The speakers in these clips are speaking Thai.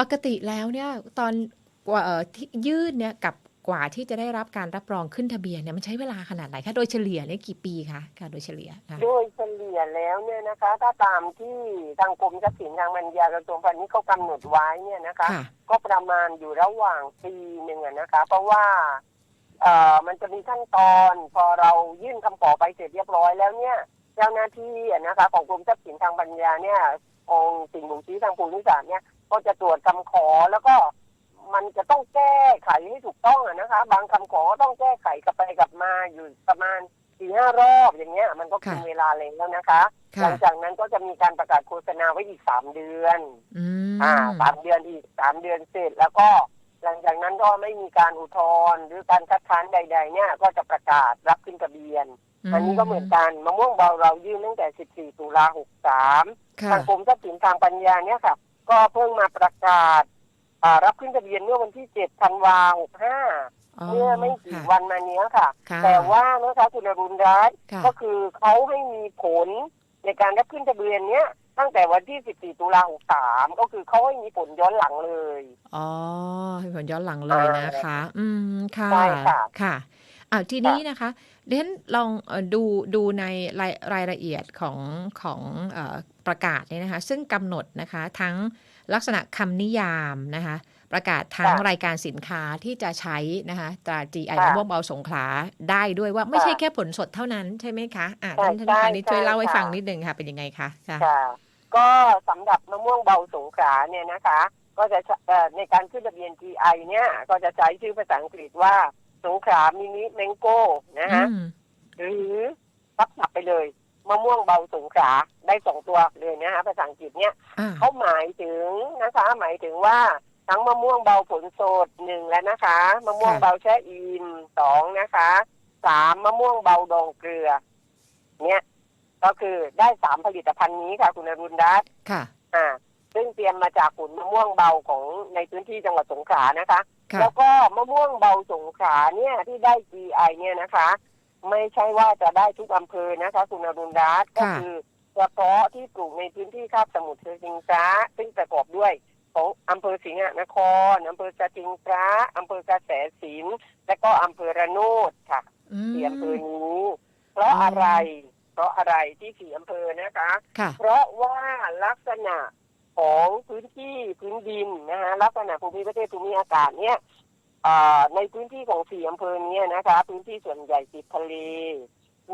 ปกติแล้วเนี่ยตอนกว่าเอ่อที่ยื่นเนี่ยกับกว่าที่จะได้รับการรับรองขึ้นทะเบียนเนี่ยมันใช้เวลาขนาดไหนคะโดยเฉลี่ยเนี่ยกี่ปีคะค่ะโดยเฉลี่ยค่ะโดยเฉลี่ยแล้วเนี่ยนะคะ ถ้าตามที่ทางกรมทรัพย์สินทางปัญญากระทรวงพาณิชย์เขากำหนดไว้เนี่ยนะคะค่ะก็ประมาณอยู่ระหว่างปีหนึ่งอะนะคะ เพราะว่าเอ่อมันจะมีขั้นตอนพอเรายื่นคำขอไปเสร็จเรียบร้อยแล้วเนี่ย เจ้าหน้าที่อะนะคะ ของกรมทรัพย์สินทางปัญญาเนี่ยองค์สิ่งบ่งชี้ทางภูมิศาสตร์เนี่ย ก็จะตรวจคำขอแล้วก็มันจะต้องแก้ไขให้ถูกต้องอะนะคะ บางคำขอก็ต้องแก้ไขกลับไปกลับมาอยู่ประมาณสี่ห้ารอบอย่างเงี้ย มันก็กินค่ะเวลาเลยแล้วนะคะหค่ะลังจากนั้นก็จะมีการประกาศโฆษณาไว้อีกสามเดือนอืมอ่าสามเดือนอีกสามเดือนเสร็จแล้วก็หลังจากนั้นก็ไม่มีการอุทธรณ์หรือการคัดค้านใด ๆ เนี่ย ก็จะประกาศรับขึ้นทะเบียน อันนี้ก็เหมือนกันมะม่วงเบาเรายื่นตั้งแต่ 14 ตุลา 63ค่ะทางกรมทรัพย์สินทางปัญญาเนี่ยค่ะ ก็เพิ่งมาประกาศอ่ารับขึ้นทะเบียนเมื่อวันที่ 7 ธันวา65เมื่อไม่กี่ค่ะวันมาเนี้ยค่ะค่ะ แต่ว่านะคะคุณอรุณรัตน์ค่ะก็คือเขาให้มีผลในการรับขึ้นทะเบียนเนี้ยตั้งแต่วันที่ 14 ตุลา63ก็คือเขาให้มีผลย้อนหลังเลย อ๋อให้ผลย้อนหลังเลยนะคะ อืม ค่ะใช่ค่ะค่ะอ่าทีนี้นะคะเดนลองเอ่อดูดูในรายรายละเอียดของของเอ่อประกาศเนี่ยนะคะ ซึ่งกำหนดนะคะทั้ง ลักษณะคำนิยามนะคะประกาศทั้งค่ะรายการสินค้าที่จะใช้นะคะตรา GI ค่ะมะม่วงเบาสงขลาได้ด้วยว่าไม่ใช่ค่ะแค่ผลสดเท่านั้นใช่ไหมคะอ่าใช่ท่านท่านพาณิชย์ใช่ช่วยเล่าให้ค่ะฟังนิดนึงค่ะ เป็นยังไงคะค่ะค่ะก็สำหรับมะม่วงเบาสงขลาเนี่ยนะคะ ก็จะเอ่อในการขึ้นทะเบียน GI เนี่ย ก็จะใช้ชื่อภาษาอังกฤษว่าสงขลามินิแมงโก้นะฮะอืมหรือทับศัพท์ไปเลย มะม่วงเบาสงขลาได้สองตัวเลยนะฮะภาษาอังกฤษเนี่ยอ่าเขาหมายถึงนะคะหมายถึงว่าทั้งมะม่วงเบาผลสดหนึ่งแล้วนะคะมะม่วงเบาแช่อิ่มสองนะคะสามมะม่วงเบาดองเกลือ เนี่ยก็คือได้สามผลิตภัณฑ์นี้ค่ะคุณอรุณรัตน์ค่ะ อ่า ซึ่งเตรียมมาจากผลมะม่วงเบาของในพื้นที่จังหวัดสงขลานะคะค่ะแล้วก็มะม่วงเบาสงขลาเนี่ยที่ได้ GI เนี่ยนะคะ ไม่ใช่ว่าจะได้ทุกอำเภอนะคะ คุณอรุณรัตน์ก็ค่ะคือเฉพาะที่ปลูกในพื้นที่คาบสมุทรเชิงสิงซาซึ่งประกอบด้วยของอำเภอสิงห์นครอำเภอสติงพระอำเภอกระแสสินและก็อำเภอระโนดค่ะอืมสี่อำเภอนี้ เพราะอะไร เพราะอะไรที่สี่อำเภอนะคะค่ะเพราะว่าลักษณะของพื้นที่พื้นดินนะฮะลักษณะภูมิประเทศภูมิอากาศเนี่ยอ่า ในพื้นที่ของสี่อำเภอเนี้นะคะ พื้นที่ส่วนใหญ่ติดทะเล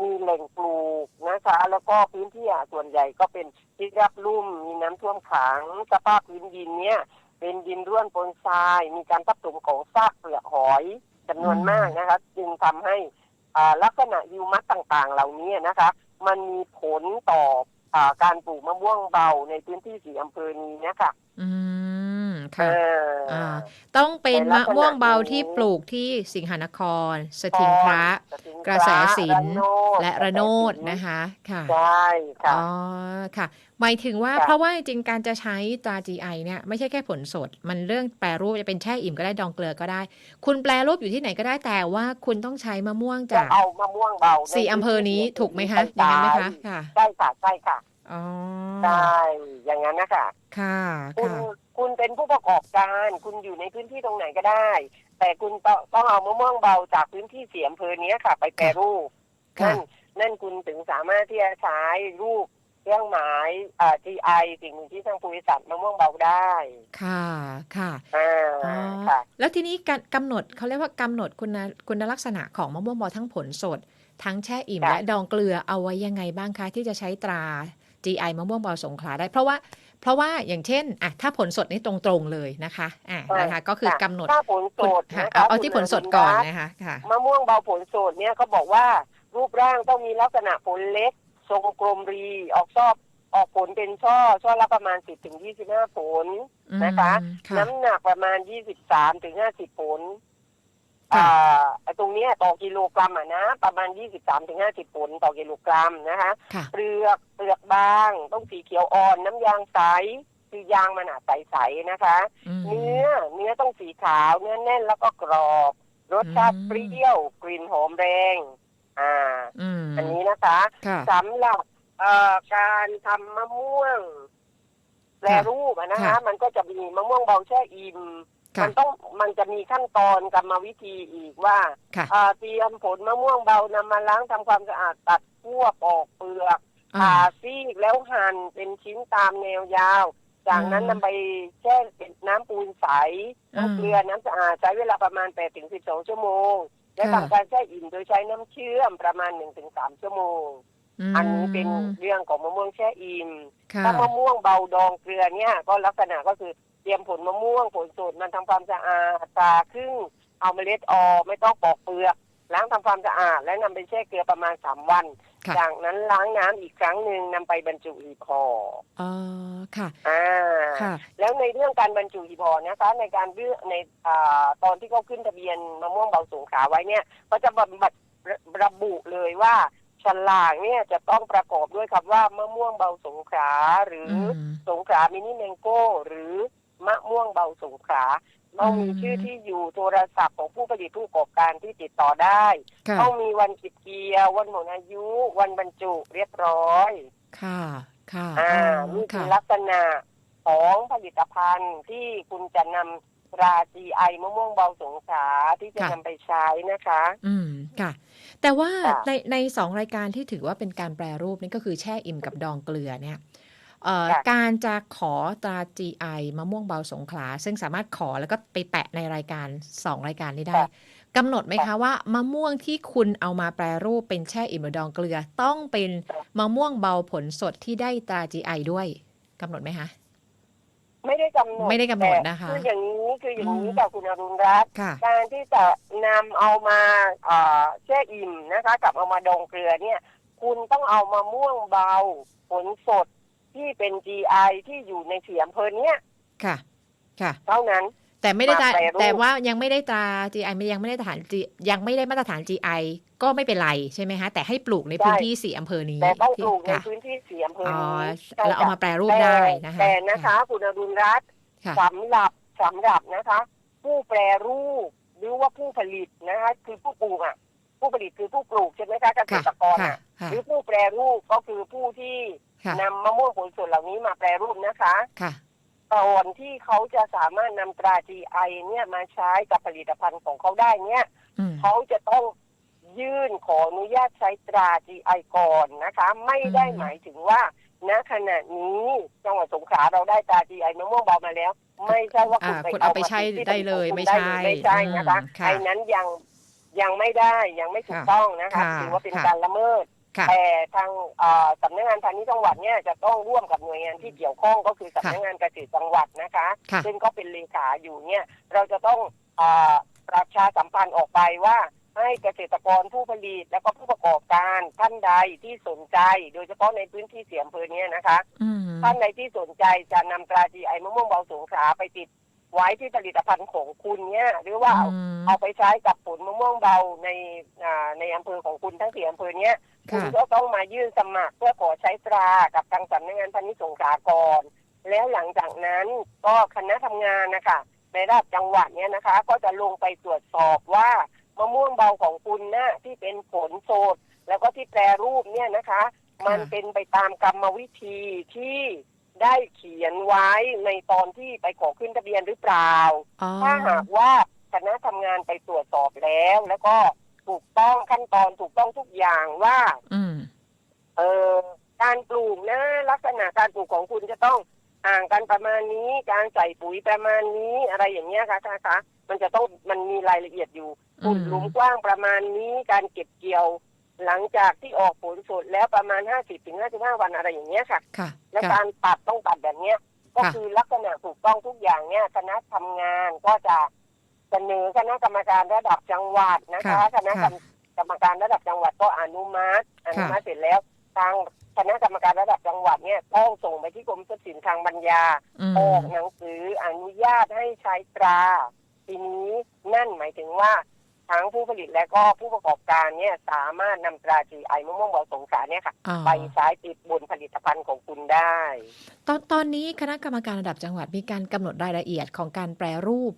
มีแหล่งปลูกนะคะ แล้วก็พื้นที่อะส่วนใหญ่ก็เป็นที่รับลุ่มมีน้ำท่วมขังสภาพพื้นดินเนี่ยเป็นดินร่วนปนทราย มีการทับถมของซากเปลือกหอยจำนวนอืมมากนะคะ จึงทำให้อ่าลักษณะยูมัสต่างๆ เหล่านี้นะคะ มันมีผลต่ออาการปลูกมะม่วงเบาในพื้นที่สี่อำเภอนี้นะคะอืมเอค่ะ ออ่า ต้องเป็นในลัมะกษณะม่วงเบานี้ที่ปลูกที่สิงหนคร สถิงพระสถิงพกระแสสินระโดและระโนดกแสสินะคะ ค่ะใช่ค่ะอ๋อค่ะ หมายถึงว่าค่ะเพราะว่าจริงๆการจะใช้ตรา GI เนี่ยไม่ใช่แค่ผลสด มันเรื่องแปรรูปจะเป็นแช่อิ่มก็ได้ดองเกลือก็ได้ คุณแปรรูปอยู่ที่ไหนก็ได้แต่ว่าคุณต้องใช้มะม่วงจะจากเอามะม่วงเบาในสี่อำเภอนี้ถูกไหมคะอย่างนั้นไหมคะค่ะใช่ค่ะใช่ค่ะอ๋อใช่อย่างนั้นนะคะค่ะคุณ ค่ะคุณเป็นผู้ประกอบการ คุณอยู่ในพื้นที่ตรงไหนก็ได้ แต่คุณต้องต้องเอามะม่วงเบาจากพื้นที่เสียอำเภอเนี้ยค่ะ ไปแปรรูปค่ะนั่นนั่นคุณถึงสามารถที่จะใช้รูปเครื่องหมายอ่า GI สิ่งหนึ่งที่ทางบริษัทมะม่วงเบาได้ ค่ะค่ะอ่าอ๋อค่ะ แล้วทีนี้การกำหนดเขาเรียกว่ากำหนดคุณคุณลักษณะของมะม่วงบอทั้งผลสด ทั้งแช่อิ่มค่ะและดองเกลือเอาไว้ยังไงบ้างคะ ที่จะใช้ตรา GI มะม่วงบอสงขลาได้ เพราะว่า เพราะว่าอย่างเช่นอะถ้าผลสดนี่ตรงๆเลยนะคะอะนะคะก็คือกำหนดถ้าผลสดค่ะนะคะเอาเอาที่ผลสดก่อนคุณนะคะค่ะมะม่วงเบาผลสดเนี่ยเขาบอกว่ารูปร่างต้องมีลักษณะผลเล็ก ทรงกลมรีออกชอบออกผลเป็นช่อ ช่อละประมาณ10ถึง25ผลนะคะอืมค่ะน้ำหนักประมาณ23ถึง50ผลค่ะอ่าไอ้ ตรงเนี้ยต่อกิโลกรัมอะนะ ประมาณ 23ถึง50ผลต่อกิโลกรัมนะคะค่ะเปลือกเปลือกบาง ต้องสีเขียวอ่อน น้ำยางใสคือยางมันอะใสๆนะคะมเนื้อเนื้อต้องสีขาวเนื้อแน่นแล้วก็กรอบรสชาติอืมเปรี้ยวกลิ่นหอมแรงอ่าอืมอันนี้นะคะค่ะสำหรับเอ่อการทำมะม่วงแปรรูปอะนะคะค่ะมันก็จะมีมะม่วงเบาแช่อิ่มค่ะ มันต้องมันจะมีขั้นตอนกรรมวิธีอีกว่าค่ะอ่าเตรียมผลมะม่วงเบานำมาล้างทำความสะอาดตัดขั้วปอกเปลือกอ่าผ่าซีกแล้วหั่นเป็นชิ้นตามแนวยาว จากนั้นอืมนำไปแช่เป็นน้ำปูนใสอืมน้ำเกลือน้ำสะอาดใช้เวลาประมาณ8ถึง12ชั่วโมง และค่ะทำการแช่อิ่มโดยใช้น้ำเชื่อมประมาณ1ถึง3ชั่วโมงมอันนี้เป็นเรื่องของมะม่วงแช่อิ่มค่ะถ้ามะม่วงเบาดองเกลือเนี่ยก็ลักษณะก็คือเต รียมผลมะม่วงผลสดมันทำความสะอาดตาครึ่งเอาเมล็ดออกไม่ต้องปอกเปลือกล้างทำความสะอาด และนำไปแช่เกลือประมาณสามวันค่ะจากนั้นล้างน้ำอีกครั้งหนึ่งนำไปบรรจุหีบห่ออ๋อค่ะอ่าค่ะ แล้วในเรื่องการบรรจุหีบห่อนะคะในการเลือกในอ่าตอนที่เขาขึ้นทะเบียนมะม่วงเบาสงขลาไว้เนี่ยก็จะบำบัดระระบุเลยว่าฉลากเนี่ยจะต้องประกอบด้วยคำว่ามะม่วงเบาสงขลาหรืออือมสงขลามินิแมงโก้หรือ มะม่วงเบาสงขลาต้องมีอืมชื่อที่อยู่โทรศัพท์ของผู้ผลิตผู้ประกอบการที่ติดต่อได้ค่ะต้องมีวันเก็บเกี่ยววันหมดอายุ วันบรรจุเรียบร้อย ค่ะ ค่ะอ่าอ๋อนี่คือค่ะลักษณะของผลิตภัณฑ์ที่คุณจะนำรา GI มะม่วงเบาสงขลาที่จะค่ะนำไปใช้นะคะ อืมค่ะ แต่ว่าค่ะในในสองรายการที่ถือว่าเป็นการแปรรูปนี่ก็คือแช่อิ่มกับดองเกลือเนี่ยเอ่อค่ะ การจะขอตรา GI มะม่วงเบาสงขลา ซึ่งสามารถขอแล้วก็ไปแปะในรายการสองรายการนี้ได้ค่ะกำหนดไหมคะว่ามะม่วงที่คุณเอามาแปรรูปเป็นแช่อิ่มหรือดองเกลือ ต้องเป็นมะม่วงเบาผลสดที่ได้ตรา GI ด้วยกำหนดไหมคะไม่ได้กำหนดไม่ได้กำหนดแต่นะคะคืออย่างนี้คืออย่างนี้อืมกับคุณอรุณรัตน์ค่ะการที่จะนำเอามาเอ่อแช่อิ่มนะคะ กับเอามาดองเกลือเนี่ย คุณต้องเอามะม่วงเบาผลสด ที่เป็น GI ที่อยู่ในเสียอำเภอเนี้ยค่ะ ค่ะ เท่านั้น แต่ไม่ได้ตรามาแปรรูป แต่ว่ายังไม่ได้ตรา GI ไม่ยังไม่ได้มาตรฐาน G ยังไม่ได้มาตรฐาน GI ก็ไม่เป็นไรใช่ไหมคะแต่ให้ปลูกในพื้นที่สี่อำเภอนี้แต่ต้องที่ปลูกในค่ะพื้นที่เสียอำเภออ๋อนี้ใช่แล้วเอาค่ะมาแปรรูปได้นะคะแต่นะคะ คุณอรุณรัตน์ค่ะสำหรับสำหรับนะคะ ผู้แปรรูปหรือว่าผู้ผลิตนะคะ คือผู้ปลูกอะ ผู้ผลิตคือผู้ปลูกใช่ไหมคะเกษค่ะตรกรค่ะอะ ค่ะ หรือผู้แปรรูปก็คือผู้ที่ค่ะ นำมะม่วงผลสดเหล่านี้มาแปรรูปนะคะค่ะก่อนที่เขาจะสามารถนำตรา GI เนี่ยมาใช้กับผลิตภัณฑ์ของเขาได้เนี่ยอืมเขาจะต้องยื่นขออนุญาตใช้ตรา GI ก่อนนะคะ ไม่ได้อืมหมายถึงว่าณขณะนี้จังหวัดสงขลาเราได้ตรา GI มะม่วงเบามาแล้ว ไม่ใช่ว่าคุณอ่าไปคุณเอาไปมใช้ที่ได้เลยของคุณไม่ด้ใช่เลยไม่ใช่นะคะอืมค่ะไอ้นั้นยังยังไม่ได้ยังไม่ถูกค่ะต้องนะคะค่ะถือว่าเป็นค่ะการละเมิดค่ะ แต่ทางเอ่อสำนักงานพาณิชย์จังหวัดเนี่ยจะต้องร่วมกับหน่วยงานที่เกี่ยวข้องก็คือสำนักงานเกษตรจังหวัดนะคะค่ะซึ่งก็เป็นเลขาอยู่เนี่ยเราจะต้องเออประชาสัมพันธ์ออกไปว่าให้เกษตรกรผู้ผลิตและก็ผู้ประกอบการท่านใดที่สนใจ โดยเฉพาะในพื้นที่เสียอำเภอเนี้นะคะอืมท่านใดที่สนใจจะนำตรา GI มะม่วงเบาสงขลาไปติด ไว้ที่ผลิตภัณฑ์ของคุณเนี่ยหรือว่าเอาอืม เอาไปใช้กับผลมะม่วงเบาในอ่าในอำเภอของคุณทั้งสี่อำเภอเนี้ยคุณค่ะก็ต้องมายื่นสมัครเพื่อขอใช้ตรากับทางสำนักงานพาณิชย์สงขลาก่อน แล้วหลังจากนั้นก็คณะทำงานนะคะในระดับจังหวัดเนี้ยนะคะ ก็จะลงไปตรวจสอบว่ามะม่วงเบาของคุณนะ่ะที่เป็นผลสดแล้วก็ที่แปรรูปเนี่ยนะคะ มันเป็นไปตามกรรมวิธีที่ ได้เขียนไว้ในตอนที่ไปขอขึ้นทะเบียนหรือเปล่าอ๋อถ้าหากว่าคณะทำงานไปตรวจสอบแล้ว แล้วก็ถูกต้องขั้นตอนถูกต้องทุกอย่างว่าอืมเออการปลูกนะ ลักษณะการปลูกของคุณจะต้องห่างกันประมาณนี้ การใส่ปุ๋ยประมาณนี้อะไรอย่างเงี้ยค่ะคะมันจะต้องมันมีรายละเอียดอยู่อืมขุดหลุมกว้างประมาณนี้ การเก็บเกี่ยว หลังจากที่ออกผลสดแล้วประมาณ50ถึง55วันอะไรอย่างเงี้ยค่ะ ค่ะและค่ะ การตัดต้องตัดแบบเนี้ย ก็ค่ะ คือลักษณะถูกต้องทุกอย่างเนี่ยคณะทำงานก็จะเสนอคณะกรรมการระดับจังหวัดนะคะ ค่ะคณะกรรมกรรมการระดับจังหวัดก็อนุมัติอนุมัติเสร็จแล้ว ทางคณะกรรมการระดับจังหวัดเนี่ยต้องส่งไปที่กรมทรัพย์สินทางปัญญา อืม ออกหนังสืออนุญาตให้ใช้ตรา ทีนี้นั่นหมายถึงว่า ทั้งผู้ผลิตและก็ผู้ประกอบการเนี่ยสามารถนำตรา GI มะม่วงเบาสงขลาเนี่ยค่ะอ๋อไปใช้ติดบนผลิตภัณฑ์ของคุณได้ ตอนตอนนี้คณะกรรมการระดับจังหวัดมีการกำหนดรายละเอียดของการแปรรูป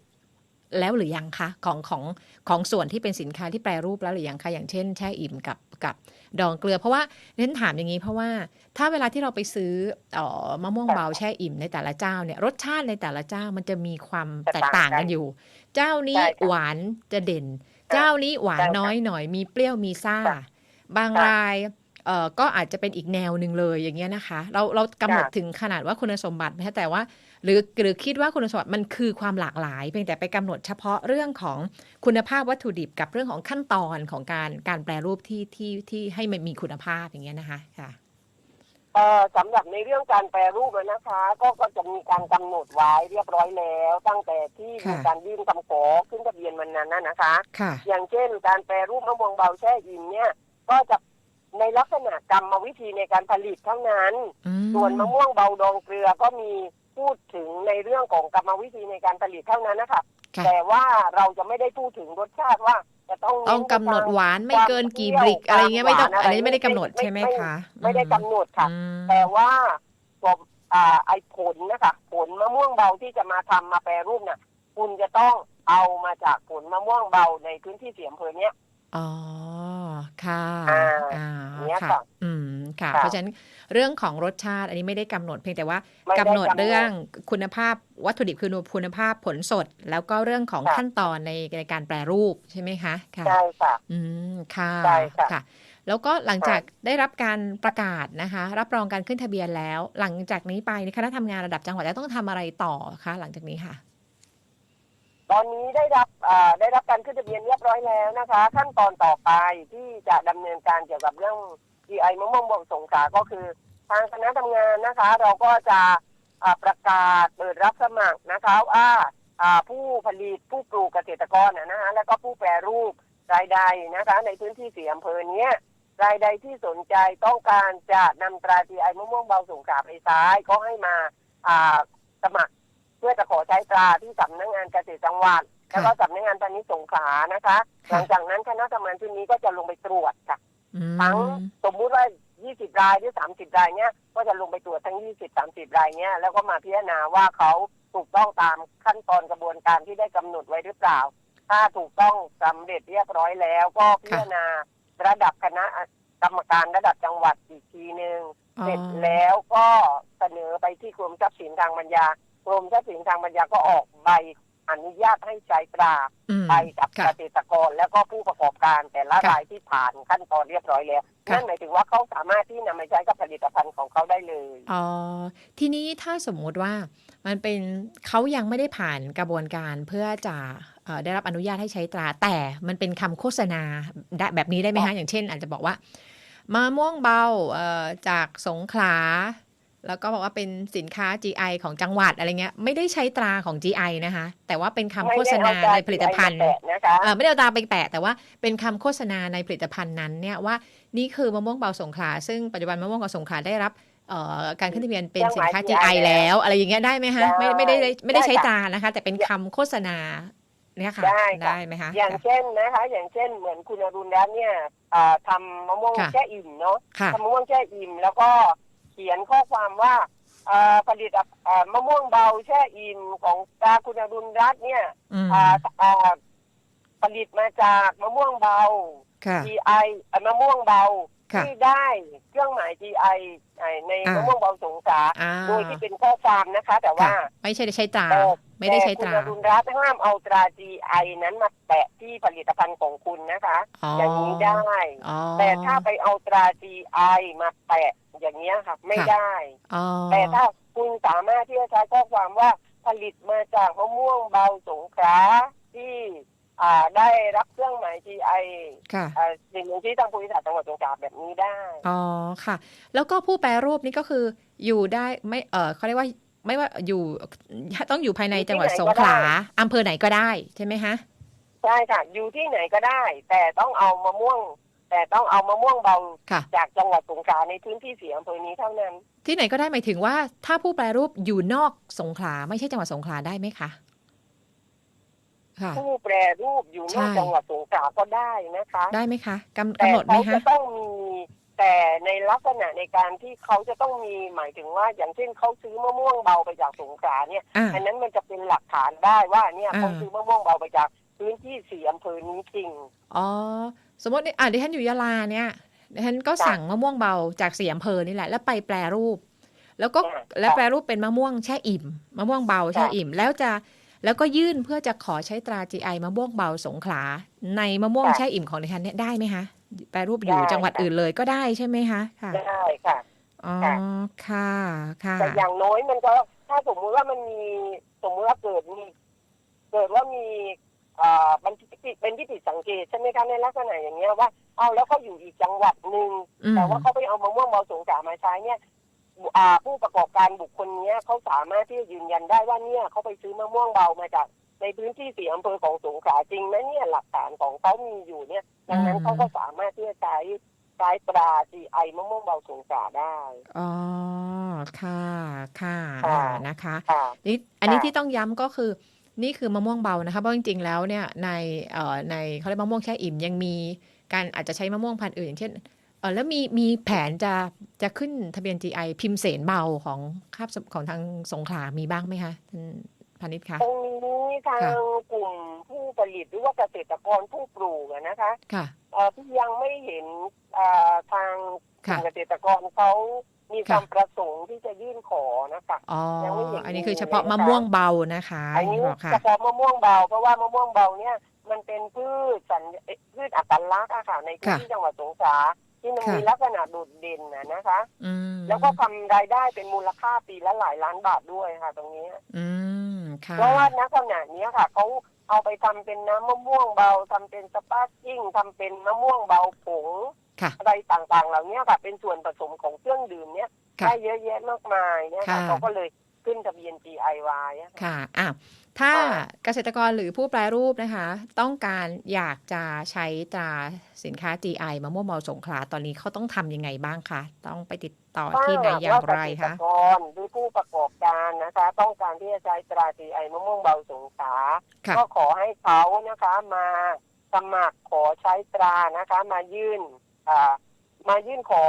แล้วหรือยังคะของของของส่วนที่เป็นสินค้าที่แปรรูปแล้วหรือยังคะอย่างเช่นแช่อิ่มกับกับดองเกลือ เพราะว่าเน้นถามอย่างนี้เพราะว่าถ้าเวลาที่เราไปซื้อเออมะม่วงเบาแช่อิ่มในแต่ละเจ้าเนี่ยรสชาติในแต่ละเจ้ามันจะมีความแตกต่างกันอยู่ เจ้านี้ใช่ค่ะ หวานจะเด่น เจ้านี้หวานน้อยหน่อยมีเปรี้ยวมีซ่า บางรายเอ่อก็อาจจะเป็นอีกแนวหนึ่งเลยอย่างเงี้ยนะคะ เราเรากำหนดถึงขนาดว่าคุณสมบัติไหมคะแต่ว่า หรือหรือคิดว่าคุณสมบัติมันคือความหลากหลายเพียงแต่ไปกำหนดเฉพาะเรื่องของคุณภาพวัตถุดิบกับเรื่องของขั้นตอนของการการแปรรูปที่ที่ที่ให้มันมีคุณภาพอย่างเงี้ยนะคะค่ะ เอ่อสำหรับในเรื่องการแปรรูปอะนะคะ ก็ก็จะมีการกำหนดไว้เรียบร้อยแล้ว ตั้งแต่ที่ค่ะมีการยื่นคำขอขึ้นทะเบียนวันนั้นนะนะคะ ค่ะ อย่างเช่น การแปรรูปมะม่วงเบาแช่อิ่มเนี่ยก็จะในลักษณะกรรมวิธีในการผลิตเท่านั้น อืส่วนมะม่วงเบาดองเกลือก็มี พูดถึงในเรื่องของกรรมวิธีในการผลิตเท่านั้นนะคะค่ะ แต่ว่าเราจะไม่ได้พูดถึงรสชาติว่า จะต้องต้องกำหนดหวานไม่เกินกี่บริกอะไรเงี้ยไม่ต้องอันนี้ไม่ได้กำหนดใช่ไหมคะไม่ได้กำหนดค่ะ อืม แต่ว่าผมอ่าไอ้ผลนะคะผลมะม่วงเบาที่จะมาทำมาแปรรูปเนี่ยคุณจะต้องเอามาจากผลมะม่วงเบาในพื้นที่เสียอำเภอเนี้ย อ๋อ ค่ะ อ่าอ่าเนี้ยค่ะ ค่ะ อืม ค่ะ ค่ะเพราะฉะนั้นเรื่องของรสชาติอันนี้ไม่ได้กำหนดเพียงแต่ว่าไม่ได้กำหนดกำหนดเรื่องคุณภาพวัตถุดิบคือคุณภาพผลสด แล้วก็เรื่องของค่ะ ขั้นตอนในในการแปรรูปใช่ไหมคะ ค่ะ ใช่ค่ะ อืม ค่ะ ใช่ค่ะ ค่ะ แล้วก็หลังจากได้รับการประกาศนะคะ รับรองการขึ้นทะเบียนแล้ว หลังจากนี้ไปในคณะทำงานระดับจังหวัดจะต้องทำอะไรต่อคะหลังจากนี้ค่ะ ตอนนี้ได้รับได้รับการขึ้นทะเบียนเรียบร้อยแล้วนะคะ ขั้นตอนต่อไปที่จะดำเนินการเกี่ยวกับเรื่อง GI มะม่วงบวงสงขาก็คือ ทางคณะทำงานนะคะ เราก็จะประกาศเปิดรับสมัครนะคะว่าผู้ผลิตผู้ปลูกเกษตรกรนะนะคะแล้วก็ผู้แปรรูปรายใดนะคะ ในพื้นที่สีอำเภอเนี้ยรายใดที่สนใจต้องการจะนำตรา GI มะม่วงเบาสงขาไปใช้ก็ให้มาสมัคร เพื่อจะขอใช้ตราที่สำนักงานเกษตรจังหวัดค่ะแล้วก็สำนักงานพาณิชย์สงขลานะคะค่ะหลังจากนั้นคณะทำงานชุดนี้ก็จะลงไปตรวจค่ะอืมทั้งสมมุติว่า 20 รายหรือ 30 รายเนี้ยก็จะลงไปตรวจทั้ง 20 30 รายเนี้ยแล้วก็มาพิจารณาว่าเขาถูกต้องตามขั้นตอนกระบวนการที่ได้กำหนดไว้หรือเปล่า ถ้าถูกต้องสำเร็จเรียบร้อยแล้ว ก็พิจารณาระดับคณะกรรมการระดับจังหวัดอีกทีหนึ่งอ๋อเสร็จแล้วก็เสนอไปที่กรมทรัพย์สินทางปัญญาก รมทรัพย์สินทางปัญญาก็ออกใบอนุญาตให้ใช้ตราอืมไปกับค่ะเกษตรกรแล้วก็ผู้ประกอบการแต่ละค่ะรายที่ผ่านขั้นตอนเรียบร้อยแล้วค่ะนั่นหมายถึงว่าเขาสามารถที่นำไปใช้กับผลิตภัณฑ์ของเขาได้เลย อ๋อ ทีนี้ถ้าสมมุติว่ามันเป็นเขายังไม่ได้ผ่านกระบวนการเพื่อจะเอ่อได้รับอนุญาตให้ใช้ตรา แต่มันเป็นคำโฆษณาได้แบบนี้ได้ไหมคะอย่างเช่น อาจจะบอกว่ามะม่วงเบาเอ่อจากสงขลา แล้วก็บอกว่าเป็นสินค้า GI ของจังหวัดอะไรเงี้ย ไม่ได้ใช้ตราของ GI นะคะ แต่ว่าเป็นคำโฆษณาในผลิตภัณฑ์ไม่ได้เอาตรา GI มาแตะนะคะเอ่อไม่ได้เอาตราไปแปะ แต่ว่าเป็นคำโฆษณาในผลิตภัณฑ์นั้นเนี่ยว่านี่คือมะม่วงเบาสงขลา ซึ่งปัจจุบันมะม่วงเบาสงขลาได้รับเอ่อการขึ้นทะเบียนเป็นสินค้าเครื่องหมาย GI แล้ว อะไรอย่างเงี้ยได้ไหมฮะไม่ได้ไม่ได้ไม่ได้ใช้ได้ค่ะตรานะคะ แต่เป็นคำโฆษณาเนี่ยค่ะได้ค่ะได้ไหมคะอย่างเช่นนะคะ อย่างเช่นเหมือนคุณอรุณรัตน์เนี่ยอ่าทำมะม่วงค่ะแช่อิ่มเนาะค่ะทำมะม่วงแช่อิ่มแล้วก็เขียนข้อความว่าอ่าผลิตอ่ามะม่วงเบาแช่อิ่มของตาคุณอรุณรัตน์เนี่ยอืมอ่าอ่าผลิตมาจากมะม่วงเบาค่ะ GI เอ่อมะม่วงเบาค่ะที่ได้เครื่องหมาย GI ไอ้ในอ่ามมะม่วงเบาสงขลาอ่าโดยที่เป็นข้อความนะคะ แต่ว่าค่ะไม่ใช่ได้ใช้ตราแต่ ไม่ได้ใช้ตแต่ราคุณอรุณรัตน์ห้ามเอาตรา GI นั้นมาแปะที่ผลิตภัณฑ์ของคุณนะคะอ๋อออย่างนี้ได้อ๋อแต่ถ้าไปเอาตรา GI มาแปะอย่างเงี้ยค่ะไม่ค่ะได้อ๋อแต่ถ้าคุณสามารถที่จะใช้ข้อความว่าผลิตมาจากมะม่วงเบาสงขลาที่อ่าได้รับเครื่องหมาย GI ค่ะอ่าสิ่งหนึ่งที่ทางบริษัทจังหวัดสงขลาแบบนี้ได้ อ๋อค่ะ แล้วก็ผู้แปรรูปนี่ก็คืออยู่ได้ไม่เออเขาเรียกว่า ไม่ว่าอยู่ต้องอยู่ภายในจังหวัดสงขลาอำเภอไหนก็ได้ใช่ไหมคะใช่ค่ะ อยู่ที่ไหนก็ได้ แต่ต้องเอามะม่วง แต่ต้องเอามะม่วงเบาค่ะจากจังหวัดสงขลาในพื้นที่สีอำเภอนี้เท่านั้น ที่ไหนก็ได้หมายถึงว่า ถ้าผู้แปรรูปอยู่นอกสงขลาไม่ใช่จังหวัดสงขลาได้ไหมคะค่ะผู้แปรรูปอยู่นอกใช่จังหวัดสงขลาก็ได้นะคะ ได้ไหมคะกำแต่กำหนดไหมเขาคะจะต้องมี แต่ในลักษณะในการที่เขาจะต้องมีหมายถึงว่า อย่างเช่นเขาซื้อมะม่วงเบาไปจากสงขลาเนี่ยอ่าอันนั้นมันจะเป็นหลักฐานได้ว่าเนี่ยอ่าเขาซื้อมะม่วงเบาไปจากพื้นที่สีอำเภอนี้จริง อ๋อ สมมติเนี่ยอะดิฉันอยู่ยะลาเนี่ยดิฉันก็ค่ะสั่งมะม่วงเบาจากสี่อำเภอนี่แหละ แล้วไปแปรรูป แล้วก็ค่ะแล้วแปรรูปเป็นมะม่วงแช่อิ่มมะม่วงเบาแช่ค่ะอิ่มแล้วจะแล้วก็ยื่นเพื่อจะขอใช้ตรา GI มะม่วงเบาสงขลาในมะม่วงค่ะแช่อิ่มของดิฉันเนี่ยได้ไหมคะ แปรรูปอยู่ได้จังหวัดค่ะ อื่นเลยก็ได้ใช่ไหมคะค่ะได้ค่ะ อ๋อค่ะค่ะค่ะแต่อย่างน้อยมันก็ถ้าสมมุติว่ามันมีสมมุติว่าเกิดมี เกิดว่ามีเอ่อมันผิดเป็นที่ผิดสังเกตใช่ไหมคะในลักษณะอย่างเงี้ยว่าเอาแล้วเขาอยู่อีกจังหวัดหนึ่งอืมแต่ว่าเขาไปเอามะม่วงเบาสงขลามาใช้เนี่ยอ่าผู้ประกอบการบุคคลเนี้ยเขาสามารถที่จะยืนยันได้ว่าเนี่ยเขาไปซื้อมะม่วงเบามาจาก ในพื้นที่สี่อำเภอของสงขลาจริงไหมเนี่ยหลักฐานของเขามีอยู่เนี่ย ดังนั้นเขาก็สามารถที่จะใช้ใช้ตรา GI มะม่วงเบาสงขลาได้ อ๋อ ค่ะ ค่ะค่ะอ่านะคะค่ะนี่อันนี้ค่ะที่ต้องย้ำก็คือ นี่คือมะม่วงเบานะคะเพราะจริงๆแล้วเนี่ยในเอ่อในเขาเรียกมะม่วงแช่อิ่มยังมีการอาจจะใช้มะม่วงพันธุ์อื่นอย่างเช่นเออแล้วมีมีแผนจะจะขึ้นทะเบียน GI พิมพ์เสนเบาของคาบของทางสงขลามีบ้างไหมคะท่าน พานิชคะตรงนี้ทางค่ะกลุ่มผู้ผลิตหรือว่าเกษตรกรผู้ปลูกอะนะคะค่ะเอ่อที่ยังไม่เห็นเอ่อทางกลุ่ค่ะมเกษตรกรเขามีคค่ะวามประสงค์ที่จะยื่นขอนะคะอ๋อยังไม่เห็นอันนี้คือมีเฉพาะเลยมะนะคะม่วงเบานะคะอันนี้บอกค่ะเฉพาะมะม่วงเบาเพราะว่ามะม่วงเบาเนี่ยมันเป็นพืชสัญเอ่อพืชอัตลักษณ์อะค่ะในพื้นที่จังหวัดสงขลา ที่มันค่ะมีลักษณะโดดเด่นนะนะคะอืมแล้วก็ทำรายได้เป็นมูลค่าปีละหลายล้านบาทด้วยค่ะ ตรงนี้อืมค่ะเพราะว่าณขณะนี้ค่ะเขาเอาไปทำเป็นน้ำมะม่วงเบาทำเป็นสปาร์กิ้งทำเป็นมะม่วงเบาผงค่ะอะไรต่างๆ เหล่านี้ค่ะ เป็นส่วนผสมของเครื่องดื่มเนี้ยค่ะได้เยอะแยะมากมายเนี่ยค่ะค่ะเขาก็เลย ขึ้นทะเบียน GI ไว้อะค่ะค่ะอะถ้าค่ะเกษตรกรหรือผู้แปรรูปนะคะ ต้องการอยากจะใช้ตราสินค้า GI มะม่วงเบาสงขลาตอนนี้เขาต้องทำยังไงบ้างคะต้องไปติดต่อที่ไหนอย่างไรถ้าคะเกษตรกรหรือผู้ประกอบการนะคะ ต้องการที่จะใช้ตรา GI มะม่วงเบาสงขลาค่ะก็ขอให้เขานะคะมาสมัครขอใช้ตรานะคะ มายื่นอ่ามายื่นขอ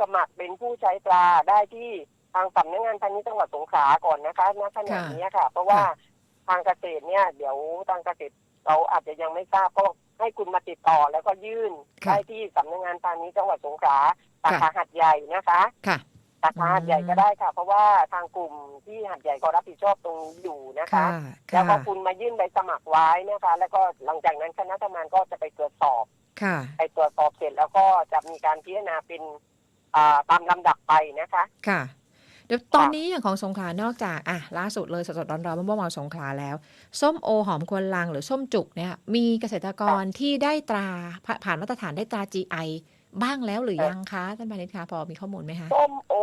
สมัครเป็นผู้ใช้ตราได้ที่ ทางสำนักงานพาณิชย์จังหวัดสงขลาก่อนนะคะณขณะนี้ค่ะ เพราะว่าทางเกษตรเนี่ย เดี๋ยวทางเกษตรเราอาจจะยังไม่ทราบก็ให้คุณมาติดต่อแล้วก็ยื่นค่ะได้ที่สำนักงานพาณิชย์จังหวัดสงขลาสาค่ะขาหัดใหญ่นะคะค่ะสาขาหัดใหญ่ก็ได้ค่ะ เพราะว่าทางกลุ่มที่หัดใหญ่ก็รับผิดชอบตรงนี้อยู่นะคะค่ะแล้วค่ะก็คุณมายื่นใบสมัครไว้นะคะ แล้วก็หลังจากนั้นคณะทำงานก็จะไปตรวจสอบค่ะไปตรวจสอบเสร็จแล้วก็จะมีการพิจารณาเป็นอ่าตามลำดับไปนะคะ ค่ะ เดี๋ยวตอนนี้อย่างของสงขลานอกจากอะล่าสุดเลยสดๆร้อนๆมะม่วงเบาสงขลาแล้ว ส้มโอหอมควนลังหรือส้มจุกเนี่ยมีเกษตรกรที่ได้ตราผ่าผ่านมาตรฐานได้ตรา GI บ้างแล้วหรือยังคะท่านพาณิชย์คะพอมีข้อมูลไหมคะส้มโอ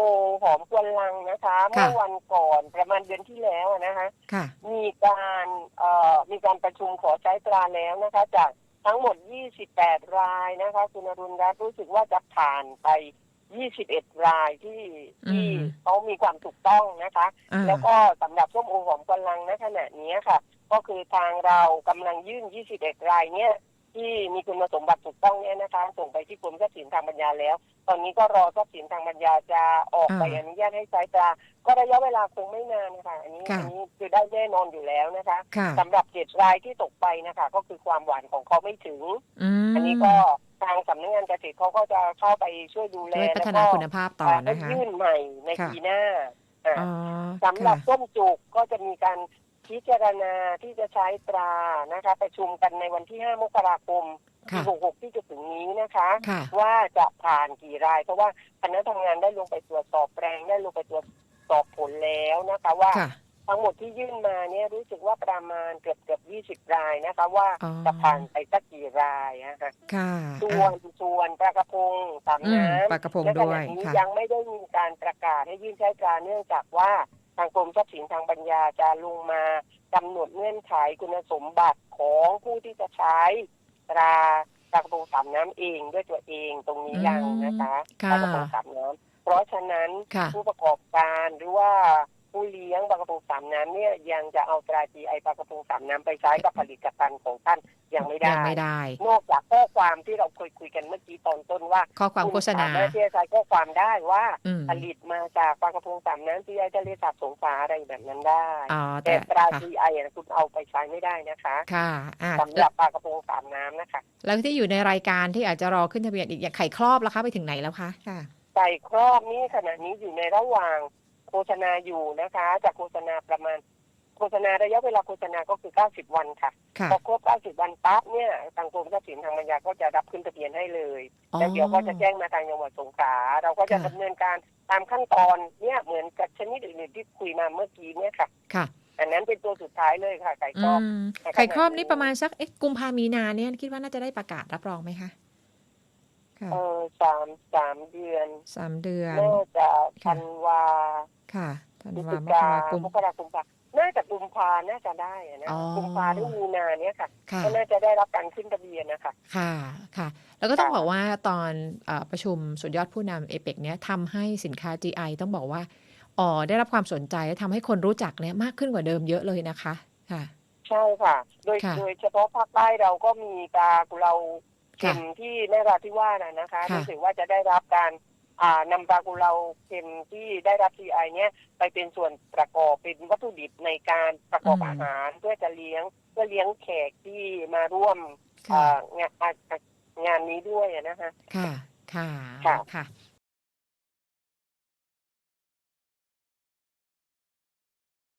หอมกวนลังนะคะเมื่อวันก่อนประมาณเดือนที่แล้วนะคะค่ะมีการเอ่อมีการประชุมขอใช้ตราแล้วนะคะ จากทั้งหมด 28 รายนะคะ คุณอรุณรัตน์รู้สึกว่าจะผ่านไป 21 รายที่ที่อืมเขามีความถูกต้องนะคะอ่าแล้วก็สำหรับส้มโอหอมกำลังณขณะนี้ค่ะ ก็คือทางเรากำลังยื่น 21 รายเนี่ยที่มีคุณสมบัติถูกต้องเนี่ยนะคะ ส่งไปที่กรมทรัพย์สินทางปัญญาแล้ว ตอนนี้ก็รอทรัพย์สินทางปัญญาจะออกอ่าใบอนุญาตให้ใช้ตราก็ระยะเวลาคงไม่นานนะคะอันนี้ค่ะอันนี้คือได้แน่นอนอยู่แล้วนะคะค่ะสำหรับเจ็ดรายที่ตกไปนะคะ ก็คือความหวานของเขาไม่ถึงอืมอันนี้ก็ ทางสำนักงานเกษตรเขาก็จะเข้าไปช่วยดูแลด้วยพัแล้วฒก็นาคุณภาพต่อให้นะคะยื่นใหม่ในค่ะปีหน้าอ่าอ๋อสำหรับค่ะส้มจุกก็จะมีการพิจารณาที่จะใช้ตรานะคะประชุมกันในวันที่ 5 มกราคมปีค่ะ66 ที่จะถึงนี้นะคะค่ะว่าจะผ่านกี่ราย เพราะว่าคณะทำงานได้ลงไปตรวจสอบแปลงได้ลงไปตรวจสอบผลแล้วนะคะว่าค่ะ ทั้งหมดที่ยื่นมาเนี่ยรู้สึกว่าประมาณเกือบเกือบ20รายนะคะ ว่าอ๋อจะผ่านไปสักกี่รายนะคะค่ะส่วอะนส่วนปลากระพงสามอืมน้ำปลากระพงและขด้วณะยนี้ค่ะยังไม่ได้มีการประกาศให้ยื่นใช้ตราเนื่องจากว่าทางกรมทรัพย์สินทางปัญญาจะลงมากำหนดเงื่อนไขคุณสมบัติของผู้ที่จะใช้ตราปลากระพงสามน้ำเองด้วยตัวเองตรงนี้ยังนะคะค่ะปลากระพงสามน้ำเพราะฉะนั้นค่ะผู้ประกอบการหรือว่า ผู้เลี้ยงปลากระพงสามน้ำเนี่ยยังจะเอาตรา GI ปลากระพงสามน้ำไปใช้กับผลิตภัณฑ์ของท่านยังไม่ได้ยังไม่ได้ นอกจากข้อความที่เราเคยคุยกันเมื่อกี้ตอนต้นว่า ข้อความโฆษณาณสมารถที่จะใช้ข้อความได้ว่าอืมผลิตมาจากปลากระพงสามน้ำ GI ทะเลสาบสงขลาอะไรแบบนั้นได้อ๋อแต่แต่ตราค่ะ GI อะคุณเอาไปใช้ไม่ได้นะคะค่ะอ่าสำหรับปลากระพงสามน้ำนะคะ แล้วที่อยู่ในรายการที่อาจจะรอขึ้นทะเบียนอีกอย่างไข่ครอบแล้วคะไปถึงไหนแล้วคะค่ะไก่ครอบนี่ขณะนี้อยู่ในระหว่าง โฆษณาอยู่นะคะ จากโฆษณาประมาณโฆษณาระยะเวลาโฆษณาก็คือ 90 วันค่ะค่ะ พอครบ 90 วันปั๊บเนี่ยทางกรมทรัพย์สินทางปัญญาก็จะรับขึ้นทะเบียนให้เลยอ๋อ แล้วเดี๋ยวก็จะแจ้งมาทางจังหวัดสงขลาเราก็จะค่ะ ดำเนินการตามขั้นตอนเนี่ยเหมือนกับชนิดอื่นๆที่คุยมาเมื่อกี้เนี่ยค่ะ ค่ะอันนั้นเป็นตัวสุดท้ายเลยค่ะไก่คอืรอบมในขณะไข่ครอบนี่นี้ประมาณสักเอ๊ะกุมภามีนาเนี่ยคิดว่าน่าจะได้ประกาศรับรองไหมคะค่ะ เออสามสามเดือนสามเดือนน่าจะธันวาค่ะธันพฤศวาจิมกการาคมมกราคมพาน่าจะกุมภาน่าจะได้อะนะอ๋อกุมภาหรือมีนาเนี่ยค่ะค่ะก็น่าจะได้รับการขึ้นทะเบียนนะคะค่ะค่ะ แล้วก็ต้องค่ะบอกว่าตอนเออประชุมสุดยอดผู้นำเอเปกเนี้ยทำให้สินค้า GI ต้องบอกว่าอ๋อได้รับความสนใจและทำให้คนรู้จักเนี่ยมากขึ้นกว่าเดิมเยอะเลยนะคะ ค่ะ ใช่ค่ะ โดยค่ะโดยเฉพาะภาคใต้เราก็มีปลากุเลา เค็มค่ะที่นราธิวาสนะนะคะค่ะรู้สึกว่าจะได้รับการอ่านำปลากุเลาเค็มที่ได้รับ GI เนี่ยไปเป็นส่วนประกอบเป็นวัตถุดิบในการประกอบอาหาร เพื่อจะเลี้ยงเพื่อเลี้ยงแขกที่มาร่วมค่ะอ่างานอ่างานนี้ด้วยอะนะคะ ค่ะ ค่ะค่ะค่ะ